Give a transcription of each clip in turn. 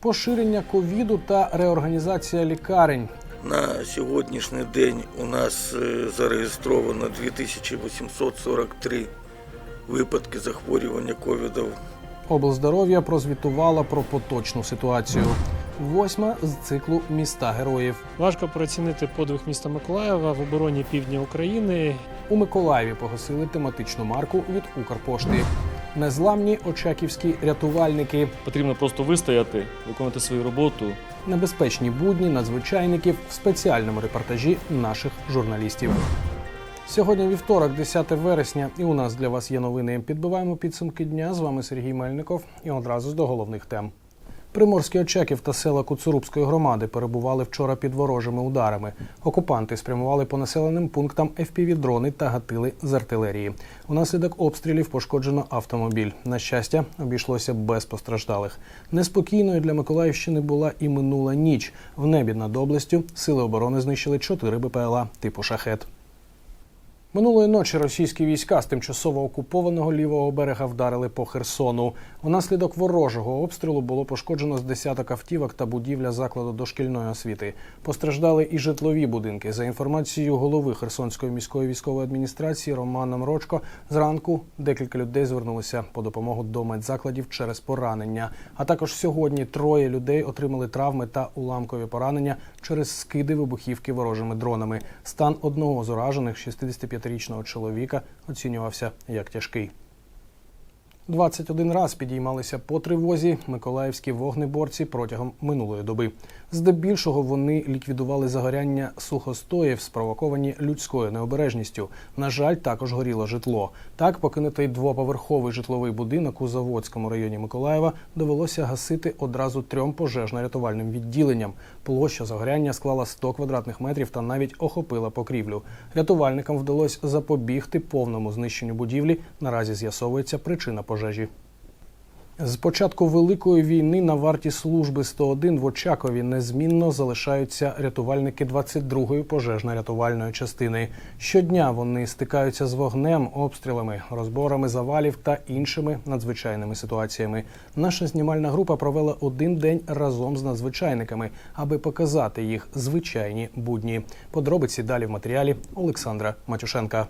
поширення ковіду та реорганізація лікарень. На сьогоднішній день у нас е, зареєстровано 2843 випадки захворювання ковідом. Облздоров'я прозвітувала про поточну ситуацію. Восьма з циклу міста героїв. Важко переоцінити подвиг міста Миколаєва в обороні півдня України. У Миколаєві погасили тематичну марку від Укрпошти. Незламні очаківські рятувальники, Потрібно просто вистояти, виконати свою роботу. небезпечні будні надзвичайників в спеціальному репортажі наших журналістів. Сьогодні вівторок, 10 вересня, і у нас для вас є новини. Підбиваємо підсумки дня. З вами Сергій Мельников. І одразу до головних тем. Приморські Очаків та села Куцурубської громади перебували вчора під ворожими ударами. Окупанти спрямували по населеним пунктам FPV-дрони та гатили з артилерії. Унаслідок обстрілів пошкоджено автомобіль. На щастя, обійшлося без постраждалих. Неспокійною для Миколаївщини була і минула ніч. В небі над областю сили оборони знищили 4 БПЛА типу шахет. Минулої ночі російські війська з тимчасово окупованого лівого берега вдарили по Херсону. Унаслідок ворожого обстрілу було пошкоджено з десяток автівок та будівля закладу дошкільної освіти. Постраждали і житлові будинки. За інформацією голови Херсонської міської військової адміністрації Романа Мрочко, зранку декілька людей звернулися по допомогу до медзакладів через поранення. А також сьогодні троє людей отримали травми та уламкові поранення через скиди вибухівки ворожими дронами. Стан одного з уражених 65-річного чоловіка оцінювався як тяжкий. 21 раз підіймалися по тривозі миколаївські вогнеборці протягом минулої доби. Здебільшого вони ліквідували загоряння сухостоїв, спровоковані людською необережністю. На жаль, також горіло житло. Так, покинутий двоповерховий житловий будинок у Заводському районі Миколаєва довелося гасити одразу трьом пожежно-рятувальним відділенням. Площа загоряння склала 100 квадратних метрів та навіть охопила покрівлю. Рятувальникам вдалося запобігти повному знищенню будівлі. Наразі з'ясовується причина пожежі. З початку великої війни на варті служби 101 в Очакові незмінно залишаються рятувальники 22-ї пожежно-рятувальної частини. Щодня вони стикаються з вогнем, обстрілами, розборами завалів та іншими надзвичайними ситуаціями. Наша знімальна група провела один день разом з надзвичайниками, аби показати їх звичайні будні. Подробиці далі в матеріалі Олександра Матюшенка.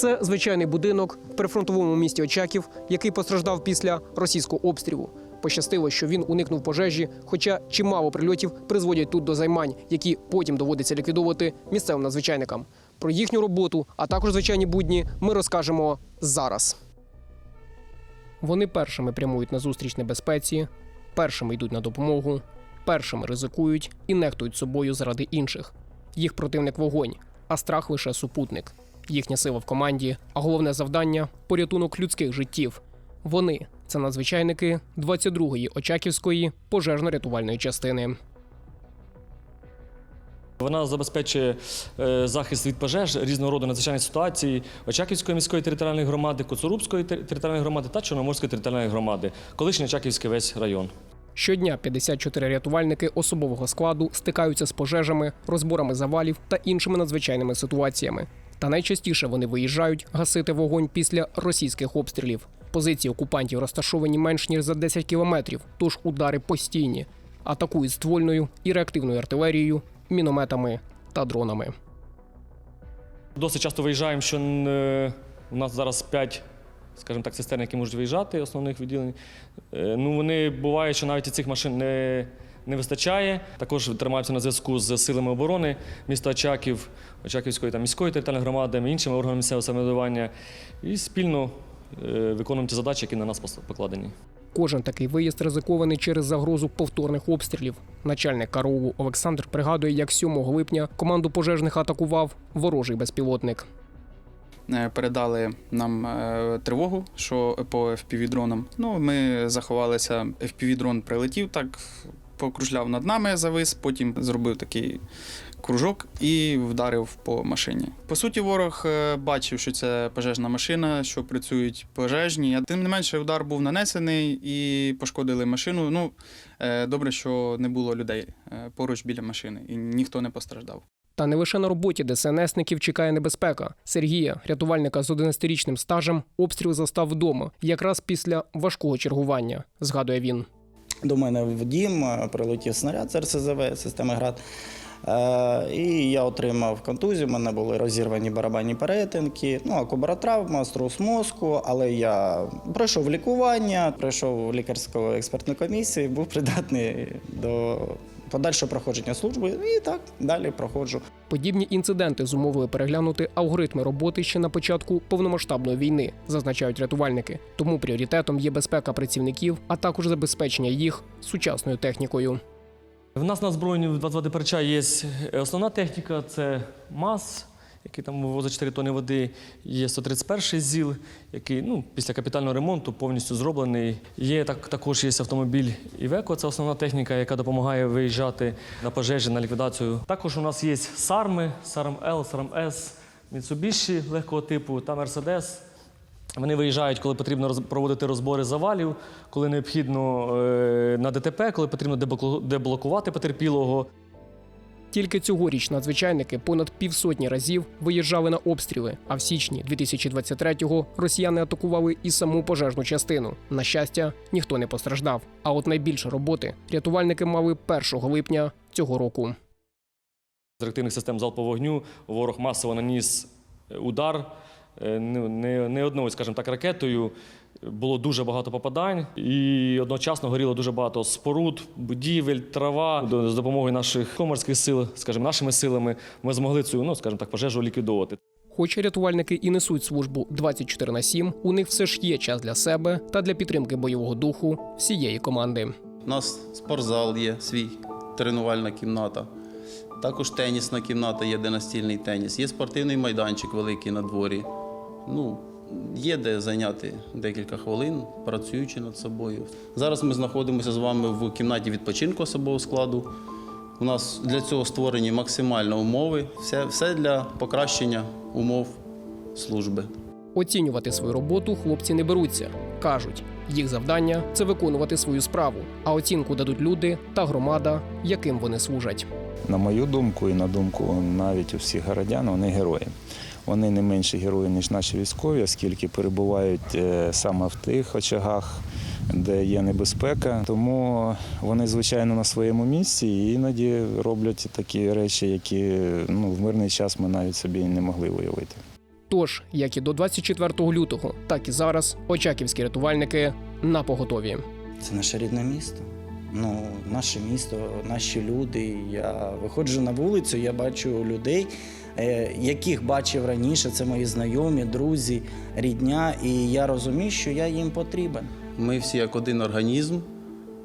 Це звичайний будинок в прифронтовому місті Очаків, який постраждав після російського обстрілу. Пощастило, що він уникнув пожежі, хоча чимало прильотів призводять тут до займань, які потім доводиться ліквідовувати місцевим надзвичайникам. Про їхню роботу, а також звичайні будні, ми розкажемо зараз. Вони першими прямують на зустріч небезпеці, першими йдуть на допомогу, першими ризикують і нехтують собою заради інших. Їх противник вогонь, а страх лише супутник. Їхня сила в команді, а головне завдання порятунок людських життів. Вони це надзвичайники 22-ї Очаківської пожежно-рятувальної частини. Вона забезпечує е, захист від пожеж різного роду надзвичайних ситуацій Очаківської міської територіальної громади, Коцурубської територіальної громади та Чорноморської територіальної громади, колишній Очаківський весь район. Щодня 54 рятувальники особового складу стикаються з пожежами, розборами завалів та іншими надзвичайними ситуаціями. Та найчастіше вони виїжджають гасити вогонь після російських обстрілів. Позиції окупантів розташовані менш ніж за 10 кілометрів, тож удари постійні. Атакують ствольною і реактивною артилерією, мінометами та дронами. Досить часто виїжджаємо, що е, у нас зараз 5, скажімо так, цистерн, які можуть виїжджати основних відділень. Е, Ну, вони буває, що навіть і цих машин не, не вистачає. Також тримаємося на зв'язку з силами оборони міста Очаків, Очаківської та міської територіальної громади, іншими органами місцевого самоврядування і спільно е, виконуємо ті задачі, які на нас покладені. Кожен такий виїзд ризикований через загрозу повторних обстрілів. Начальник караулу Олександр пригадує, як 7 липня команду пожежних атакував ворожий безпілотник. Е, передали нам е, тривогу, що по FPV-дронам. Ну, ми заховалися, FPV-дрон прилетів, так покружляв над нами, завис, потім зробив такий кружок і вдарив по машині. По суті, ворог е, бачив, що це пожежна машина, що працюють пожежні. А тим не менше, удар був нанесений і пошкодили машину. Ну, е, добре, що не було людей е, поруч біля машини, і ніхто не постраждав. Та не лише на роботі ДСНСників чекає небезпека. Сергія, рятувальника з 11-річним стажем, обстріл застав вдома, якраз після важкого чергування, згадує він. До мене в дім е, прилетів снаряд з РСЗВ системи ГРАД. Е, і я отримав контузію, в мене були розірвані барабанні перетинки, ну, акубаротравма, струс мозку, але я пройшов лікування, пройшов лікарську експертну комісію, був придатний до подальшого проходження служби і так далі проходжу. Подібні інциденти зумовили переглянути алгоритми роботи ще на початку повномасштабної війни, зазначають рятувальники. Тому пріоритетом є безпека працівників, а також забезпечення їх сучасною технікою. В нас на збройні в 22 перча є основна техніка це МАЗ, який там вивозить 4 тонни води. Є 131 ЗІЛ, який ну, після капітального ремонту повністю зроблений. Є так, також є автомобіль Івеко, це основна техніка, яка допомагає виїжджати на пожежі, на ліквідацію. Також у нас є САРМи, САРМ Л, САРМ С, Mitsubishi легкого типу та Мерседес. Вони виїжджають, коли потрібно проводити розбори завалів, коли необхідно е, на ДТП, коли потрібно деблоку- деблокувати потерпілого. Тільки цьогоріч надзвичайники понад півсотні разів виїжджали на обстріли. А в січні 2023-го росіяни атакували і саму пожежну частину. На щастя, ніхто не постраждав. А от найбільше роботи рятувальники мали 1 липня цього року. З реактивних систем залпового вогню ворог масово наніс е, удар. Не, не, не одною, скажімо так, ракетою. Було дуже багато попадань, і одночасно горіло дуже багато споруд, будівель, трава. До- З допомогою наших коморських сил, скажімо, нашими силами, ми змогли цю, ну, скажімо так, пожежу ліквідовувати. Хоч рятувальники і несуть службу 24 на 7, у них все ж є час для себе та для підтримки бойового духу всієї команди. У нас спортзал є свій, тренувальна кімната. Також тенісна кімната є, де настільний теніс. Є спортивний майданчик великий на дворі. Ну, є де зайняти декілька хвилин, працюючи над собою. Зараз ми знаходимося з вами в кімнаті відпочинку особового складу. У нас для цього створені максимально умови, все, все для покращення умов служби. Оцінювати свою роботу хлопці не беруться. кажуть, їх завдання це виконувати свою справу, а оцінку дадуть люди та громада, яким вони служать. На мою думку, і на думку навіть усіх городян, вони герої. Вони не менші герої, ніж наші військові, оскільки перебувають е, саме в тих очагах, де є небезпека. Тому вони, звичайно, на своєму місці і іноді роблять такі речі, які ну, в мирний час ми навіть собі не могли уявити. Тож, як і до 24 лютого, так і зараз очаківські рятувальники на поготові. Це наше рідне місто. Ну, наше місто, наші люди. Я виходжу на вулицю, я бачу людей, е, яких бачив раніше. Це мої знайомі, друзі, рідня, і я розумію, що я їм потрібен. Ми всі як один організм.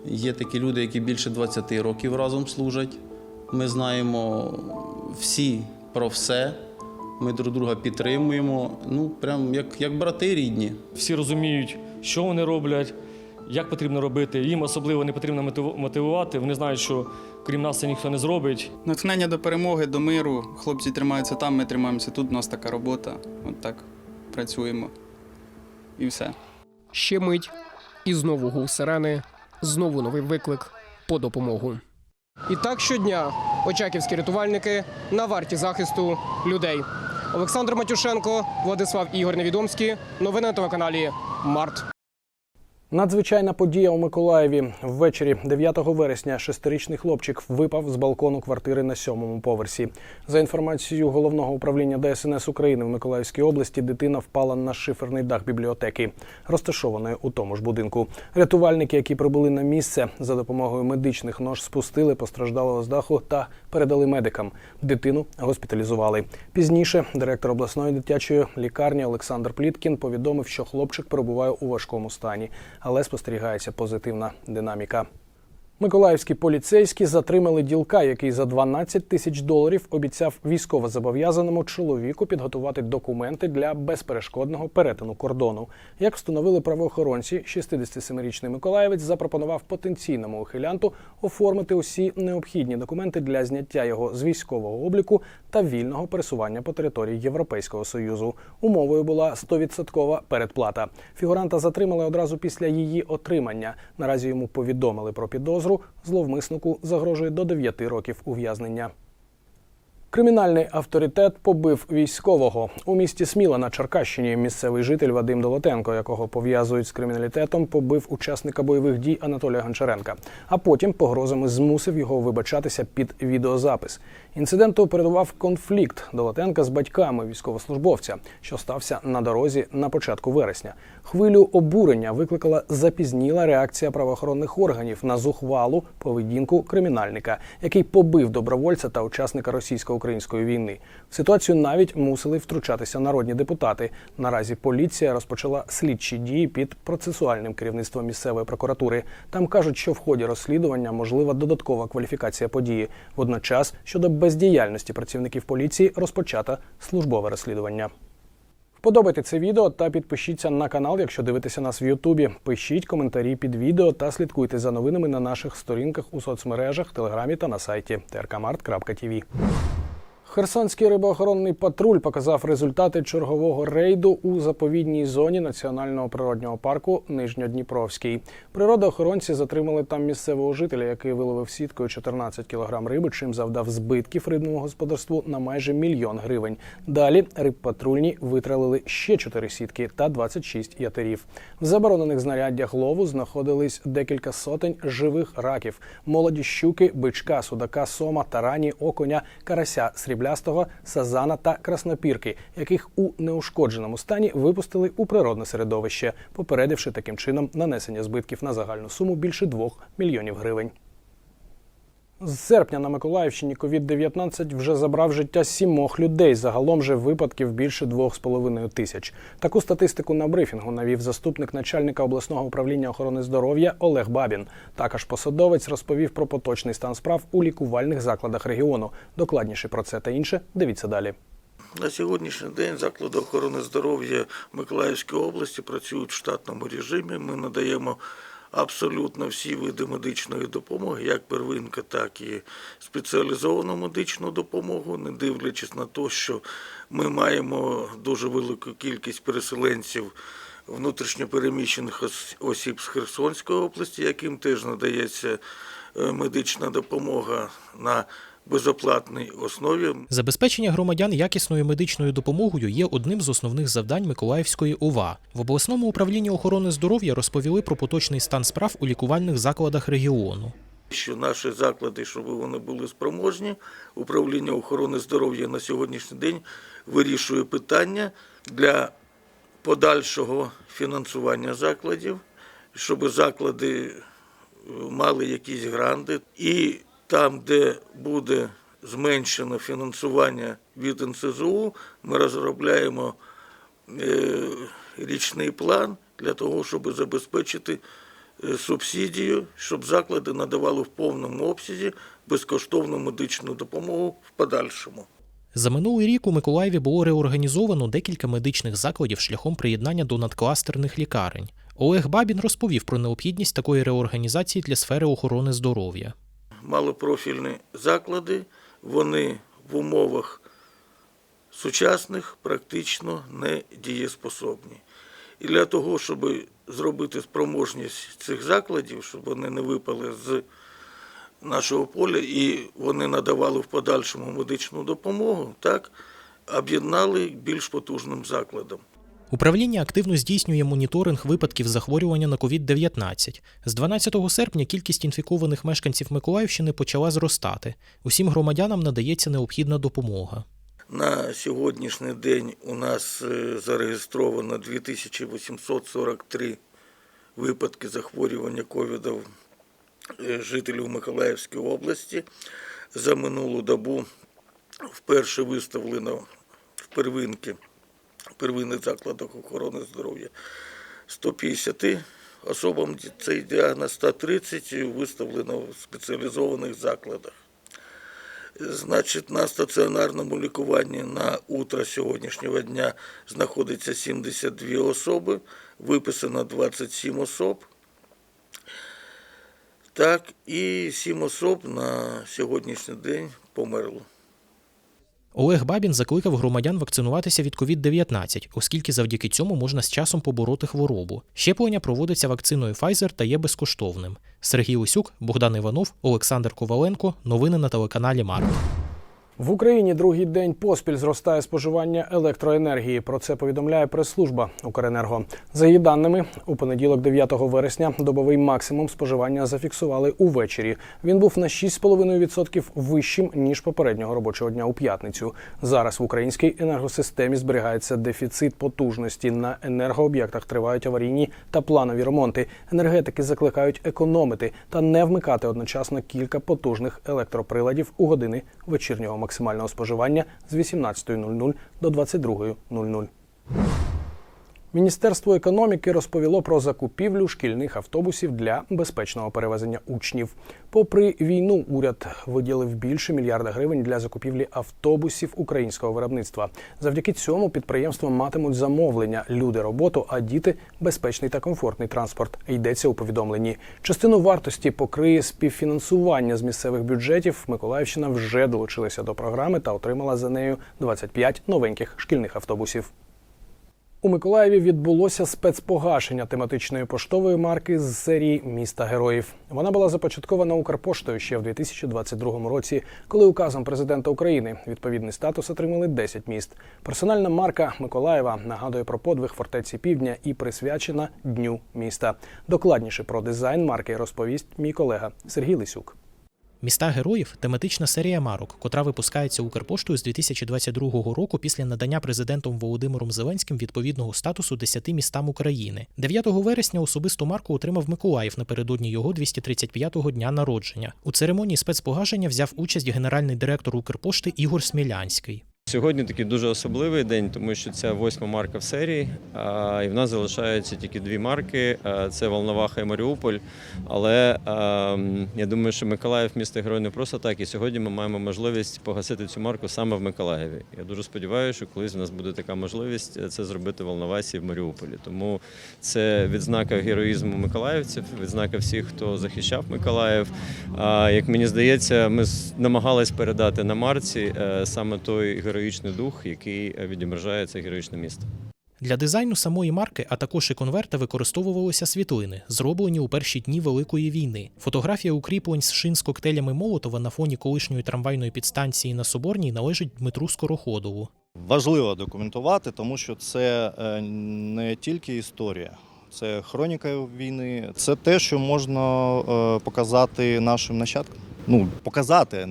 Є такі люди, які більше 20 років разом служать. Ми знаємо всі про все. Ми друг друга підтримуємо. Ну, прям як, як брати рідні. Всі розуміють, що вони роблять, як потрібно робити. Їм особливо не потрібно мотиву- мотивувати. Вони знають, що крім нас це ніхто не зробить. Натхнення до перемоги, до миру. Хлопці тримаються там, ми тримаємося тут. У нас така робота. От так працюємо. І все. Ще мить, і знову гул сирени, знову новий виклик по допомогу. І так щодня очаківські рятувальники на варті захисту людей. Олександр Матюшенко, Владислав Ігор Невідомський. Новини на телеканалі Март. Надзвичайна подія у Миколаєві. Ввечері 9 вересня шестирічний хлопчик випав з балкону квартири на сьомому поверсі. За інформацією головного управління ДСНС України в Миколаївській області, дитина впала на шиферний дах бібліотеки, розташованої у тому ж будинку. Рятувальники, які прибули на місце, за допомогою медичних нож спустили постраждалого з даху та передали медикам. Дитину госпіталізували. Пізніше директор обласної дитячої лікарні Олександр Пліткін повідомив, що хлопчик перебуває у важкому стані, але спостерігається позитивна динаміка. Миколаївські поліцейські затримали ділка, який за 12 тисяч доларів обіцяв військовозобов'язаному чоловіку підготувати документи для безперешкодного перетину кордону. Як встановили правоохоронці, 67-річний миколаївець запропонував потенційному ухилянту оформити усі необхідні документи для зняття його з військового обліку та вільного пересування по території Європейського союзу. Умовою була 100% передплата. Фігуранта затримали одразу після її отримання. Наразі йому повідомили про підозру. Зловмиснику загрожує до 9 років ув'язнення. Кримінальний авторитет побив військового у місті Сміла на Черкащині. Місцевий житель Вадим Долотенко, якого пов'язують з криміналітетом, побив учасника бойових дій Анатолія Гончаренка, а потім погрозами змусив його вибачатися під відеозапис. Інциденту передував конфлікт Долотенка з батьками військовослужбовця, що стався на дорозі на початку вересня. Хвилю обурення викликала запізніла реакція правоохоронних органів на зухвалу поведінку кримінальника, який побив добровольця та учасника російсько-української війни. В ситуацію навіть мусили втручатися народні депутати. Наразі поліція розпочала слідчі дії під процесуальним керівництвом місцевої прокуратури. Там кажуть, що в ході розслідування можлива додаткова кваліфікація події. Водночас щодо бездіяльності працівників поліції розпочато службове розслідування. Вподобайте це відео та підпишіться на канал, якщо дивитеся нас в Ютубі. Пишіть коментарі під відео та слідкуйте за новинами на наших сторінках у соцмережах, телеграмі та на сайті trkmart.tv. Херсонський рибоохоронний патруль показав результати чергового рейду у заповідній зоні національного природнього парку Нижньодніпровський. Природоохоронці затримали там місцевого жителя, який виловив сіткою 14 кг риби, чим завдав збитків рибному господарству на майже мільйон гривень. Далі рибпатрульні витралили ще 4 сітки та 26 ятерів. В заборонених знаряддях лову знаходились декілька сотень живих раків, молоді щуки, бичка, судака, сома, тарані, окуня, карася, сріблястого, сазана та краснопірки, яких у неушкодженому стані випустили у природне середовище, попередивши таким чином нанесення збитків на загальну суму більше 2 мільйонів гривень. З серпня на Миколаївщині COVID-19 вже забрав життя сімох людей. Загалом же випадків більше двох з половиною тисяч. Таку статистику на брифінгу навів заступник начальника обласного управління охорони здоров'я Олег Бабін. Також посадовець розповів про поточний стан справ у лікувальних закладах регіону. Докладніше про це та інше дивіться далі. На сьогоднішній день заклади охорони здоров'я Миколаївської області працюють в штатному режимі. Ми надаємо абсолютно всі види медичної допомоги, як первинка, так і спеціалізовану медичну допомогу, не дивлячись на те, що ми маємо дуже велику кількість переселенців внутрішньопереміщених ос- осіб з Херсонської області, яким теж надається е, медична допомога на безоплатній основі. Забезпечення громадян якісною медичною допомогою є одним з основних завдань Миколаївської ОВА. В обласному управлінні охорони здоров'я розповіли про поточний стан справ у лікувальних закладах регіону. що наші заклади, щоб вони були спроможні, управління охорони здоров'я на сьогоднішній день вирішує питання для подальшого фінансування закладів, щоб заклади е, мали якісь гранди. І там, де буде зменшено фінансування від НСЗУ, ми розробляємо е, річний план для того, щоб забезпечити е, субсидію, щоб заклади надавали в повному обсязі безкоштовну медичну допомогу в подальшому. За минулий рік у Миколаєві було реорганізовано декілька медичних закладів шляхом приєднання до надкластерних лікарень. Олег Бабін розповів про необхідність такої реорганізації для сфери охорони здоров'я. Малопрофільні заклади, вони в умовах сучасних практично не дієспособні. І для того, щоб зробити спроможність цих закладів, щоб вони не випали з нашого поля і вони надавали в подальшому медичну допомогу, так, об'єднали більш потужним закладом. Управління активно здійснює моніторинг випадків захворювання на COVID-19. З 12 серпня кількість інфікованих мешканців Миколаївщини почала зростати. Усім громадянам надається необхідна допомога. На сьогоднішній день у нас е, зареєстровано 2843 випадки захворювання ковідом е, жителів Миколаївської області. За минулу добу вперше виставлено в первинки, первинних закладах охорони здоров'я 150 особам цей діагноз, 130 виставлено в спеціалізованих закладах. Значить, на стаціонарному лікуванні на утро сьогоднішнього дня знаходиться 72 особи, виписано 27 особ. Так, і 7 особ на сьогоднішній день померло. Олег Бабін закликав громадян вакцинуватися від COVID-19, оскільки завдяки цьому можна з часом побороти хворобу. Щеплення проводиться вакциною Pfizer та є безкоштовним. Сергій Усюк, Богдан Іванов, Олександр Коваленко. Новини на телеканалі Марк. В Україні другий день поспіль зростає споживання електроенергії. Про це повідомляє прес-служба Укренерго. За її даними, у понеділок, 9 вересня, добовий максимум споживання зафіксували увечері. Він був на 6,5% вищим ніж попереднього робочого дня у п'ятницю. Зараз в українській енергосистемі зберігається дефіцит потужності. На енергооб'єктах тривають аварійні та планові ремонти. Енергетики закликають економити та не вмикати одночасно кілька потужних електроприладів у години вечірнього максимального споживання з 18.00 до 22.00. Міністерство економіки розповіло про закупівлю шкільних автобусів для безпечного перевезення учнів. Попри війну, уряд виділив більше мільярда гривень для закупівлі автобусів українського виробництва. Завдяки цьому підприємства матимуть замовлення, люди роботу, а діти безпечний та комфортний транспорт. Йдеться у повідомленні. Частину вартості покриє співфінансування з місцевих бюджетів. Миколаївщина вже долучилася до програми та отримала за нею 25 новеньких шкільних автобусів. У Миколаєві відбулося спецпогашення тематичної поштової марки з серії Міста героїв. Вона була започаткована Укрпоштою ще в 2022 році, коли указом президента України відповідний статус отримали 10 міст. Персональна марка Миколаєва нагадує про подвиг фортеці Півдня і присвячена Дню міста. Докладніше про дизайн марки розповість мій колега Сергій Лисюк. Міста героїв тематична серія марок, котра випускається Укрпоштою з 2022 року після надання президентом Володимиром Зеленським відповідного статусу 10 містам України. 9 вересня особисту марку отримав Миколаїв напередодні його 235-го дня народження. У церемонії спецпогашення взяв участь генеральний директор Укрпошти Ігор Смілянський. Сьогодні такий дуже особливий день, тому що це восьма марка в серії, і в нас залишаються тільки дві марки: це Волноваха і Маріуполь. Але я думаю, що Миколаїв місто герой не просто так. І сьогодні ми маємо можливість погасити цю марку саме в Миколаєві. Я дуже сподіваюся, що колись в нас буде така можливість е, це зробити в Волновасі в Маріуполі. Тому це відзнака героїзму миколаївців, відзнака всіх, хто захищав Миколаїв. Як мені здається, ми намагались передати на марці е, саме той героїчний дух, який е, відображає це героїчне місто. Для дизайну самої марки, а також і конверта використовувалися світлини, зроблені у перші дні Великої війни. Фотографія укріплень з шин з коктейлями Молотова на фоні колишньої трамвайної підстанції на Соборній належить Дмитру Скороходову. Важливо документувати, тому що це е, не тільки історія, це хроніка війни, це те, що можна е, показати нашим нащадкам. Ну, показати, е,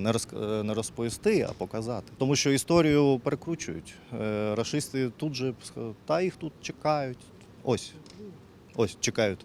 не розповісти, а показати. Тому що історію перекручують. Е, Рашисти тут же та їх тут чекають. Ось. Ось чекають.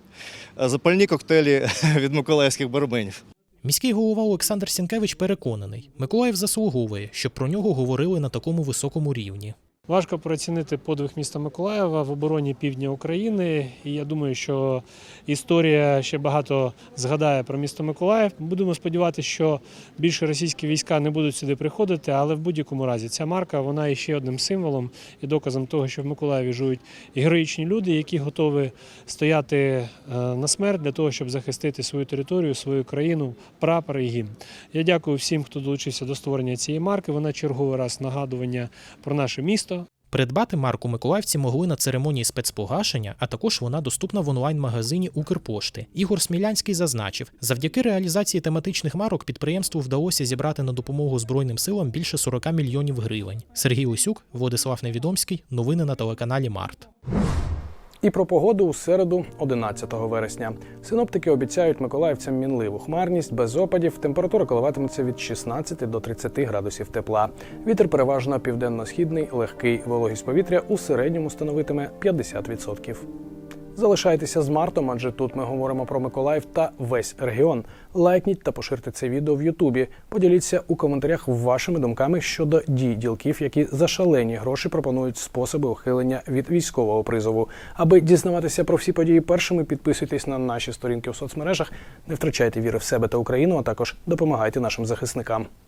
Е, Запальні коктейлі від миколаївських барменів. Міський голова Олександр Сінкевич переконаний, Миколаїв заслуговує, щоб про нього говорили на такому високому рівні. Важко переоцінити подвиг міста Миколаєва в обороні півдня України. І я думаю, що історія ще багато згадає про місто Миколаїв. Будемо сподіватися, що більше російські війська не будуть сюди приходити, але в будь-якому разі ця марка вона є ще одним символом і доказом того, що в Миколаєві живуть героїчні люди, які готові стояти е, на смерть для того, щоб захистити свою територію, свою країну, прапор і гімн. Я дякую всім, хто долучився до створення цієї марки. Вона черговий раз нагадування про наше місто. Придбати марку миколаївці могли на церемонії спецпогашення, а також вона доступна в онлайн-магазині Укрпошти. Ігор Смілянський зазначив, завдяки реалізації тематичних марок підприємству вдалося зібрати на допомогу Збройним силам більше 40 мільйонів гривень. Сергій Усюк, Владислав Невідомський. Новини на телеканалі Март. І про погоду у середу, 11 вересня. Синоптики обіцяють миколаївцям мінливу хмарність без опадів. Температура коливатиметься від 16 до 30 градусів тепла. Вітер переважно південно-східний, легкий вологість повітря у середньому становитиме 50%. Залишайтеся з Мартом, адже тут ми говоримо про Миколаїв та весь регіон. Лайкніть та поширте це відео в Ютубі. Поділіться у коментарях вашими думками щодо дій ділків, які за шалені гроші пропонують способи ухилення від військового призову. Аби дізнаватися про всі події першими, підписуйтесь на наші сторінки у соцмережах, не втрачайте віри в себе та Україну, а також допомагайте нашим захисникам.